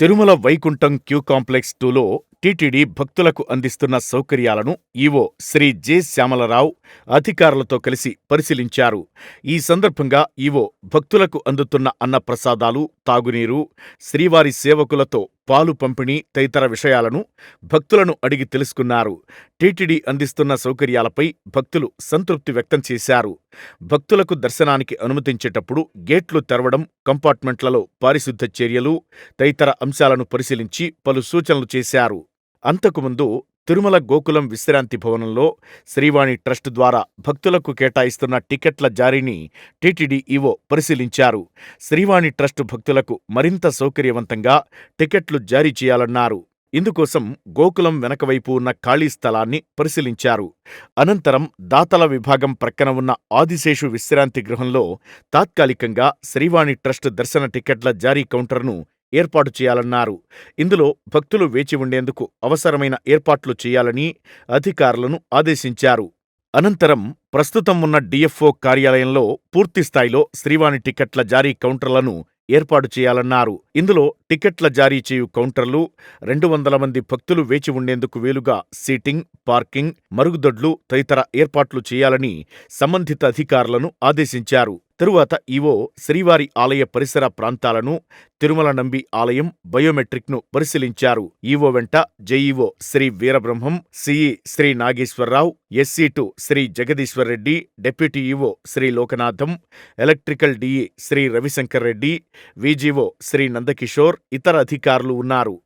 Tirumala Vaikuntham queue complex టూలో TTD భక్తులకు అందిస్తున్న సౌకర్యాలను ఈవో శ్రీ జె శ్యామలరావు అధికారులతో కలిసి పరిశీలించారు. ఈ సందర్భంగా ఈవో భక్తులకు అందుతున్న అన్నప్రసాదాలు, తాగునీరు, శ్రీవారి సేవకులతో పాలు పంపిణీ తదితర విషయాలను భక్తులను అడిగి తెలుసుకున్నారు. టీటీడీ అందిస్తున్న సౌకర్యాలపై భక్తులు సంతృప్తి వ్యక్తం చేశారు. భక్తులకు దర్శనానికి అనుమతించేటప్పుడు గేట్లు తెరవడం, కంపార్ట్మెంట్లలో పారిశుద్ధ చర్యలు తదితర అంశాలను పరిశీలించి పలు సూచనలు చేశారు. అంతకుముందు తిరుమల గోకులం విశ్రాంతి భవనంలో శ్రీవాణి ట్రస్ట్ ద్వారా భక్తులకు కేటాయిస్తున్న టికెట్ల జారీని టీటీడీ ఈవో పరిశీలించారు. శ్రీవాణి ట్రస్ట్ భక్తులకు మరింత సౌకర్యవంతంగా టికెట్లు జారీ చేయాలన్నారు. ఇందుకోసం గోకులం వెనకవైపు ఉన్న ఖాళీ స్థలాన్ని పరిశీలించారు. అనంతరం దాతల విభాగం ప్రక్కన ఉన్న ఆదిశేషు విశ్రాంతి గృహంలో తాత్కాలికంగా శ్రీవాణి ట్రస్ట్ దర్శన టికెట్ల జారీ కౌంటర్ను ఏర్పాటు చేయాలన్నారు. ఇందులో భక్తులు వేచి ఉండేందుకు అవసరమైన ఏర్పాట్లు చేయాలని అధికారులను ఆదేశించారు. అనంతరం ప్రస్తుతం ఉన్న డిఎఫ్ఓ కార్యాలయంలో పూర్తిస్థాయిలో శ్రీవాణి టికెట్ల జారీ కౌంటర్లను ఏర్పాటు చేయాలన్నారు. ఇందులో టికెట్ల జారీ చేయు కౌంటర్లు, రెండు వందల మంది భక్తులు వేచి ఉండేందుకు వీలుగా సీటింగ్, పార్కింగ్, మరుగుదొడ్లు తదితర ఏర్పాట్లు చేయాలని సంబంధిత అధికారులను ఆదేశించారు. తరువాత ఈవో శ్రీవారి ఆలయ పరిసర ప్రాంతాలను, తిరుమల నంబి ఆలయం బయోమెట్రిక్ను పరిశీలించారు. ఈవో వెంట JEO Shri Veerabrahmam, CE Shri Nageswararao, ఎస్సీటు Shri Jagadeeshwar Reddy, deputy EO Shri Lokanatham, electrical DE Shri Ravishankar Reddy VGO Shri Nandakishore, ఇతర అధికారులు ఉన్నారు.